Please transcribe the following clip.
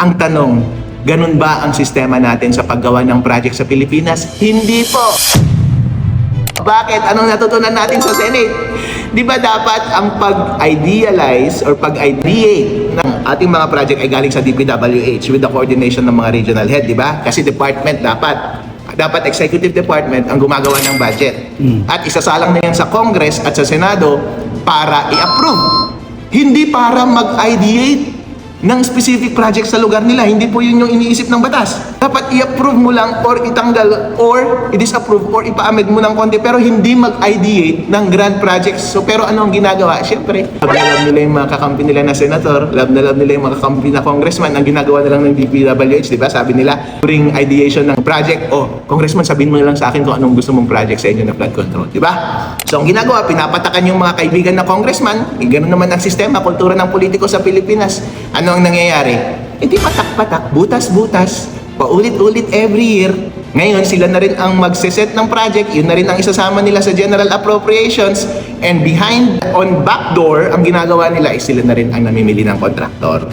Ang tanong, ganun ba ang sistema natin sa paggawa ng project sa Pilipinas? Hindi po. Bakit? Anong natutunan natin sa Senate? Di ba dapat ang pag-idealize or pag-ideate ng ating mga project ay galing sa DPWH with the coordination ng mga regional head, di ba? Kasi department dapat dapat executive department ang gumagawa ng budget. At isasalang na yan sa Congress at sa Senado para i-approve. Hindi para mag-ideate ng specific project sa lugar nila. Hindi po yun yung iniisip ng batas. Dapat i-approve mo lang or itanggal or i-disapprove or ipa-amend mo ng konti pero hindi mag-ideate ng grand projects. So pero ano ang ginagawa? Siyempre, love na love nila yung mga kakampi nila na senator, love na love nila yung mga kakampi na congressman. Ang ginagawa na lang ng DPWH, di ba? Sabi nila, during ideation ng project, oh, congressman, sabihin mo lang sa akin kung anong gusto mong project sa inyo na flood control, di ba? So ang ginagawa, pinapatakan yung mga kaibigan na congressman, eh, ganun naman ang sistema, kultura ng politiko sa Pilipinas. Ano ang nangyayari? Di patak-patak, butas-butas, paulit-ulit every year. Ngayon, sila na rin ang magseset ng project, yun na rin ang isasama nila sa general appropriations, and behind, on backdoor, ang ginagawa nila is sila na rin ang namimili ng contractor.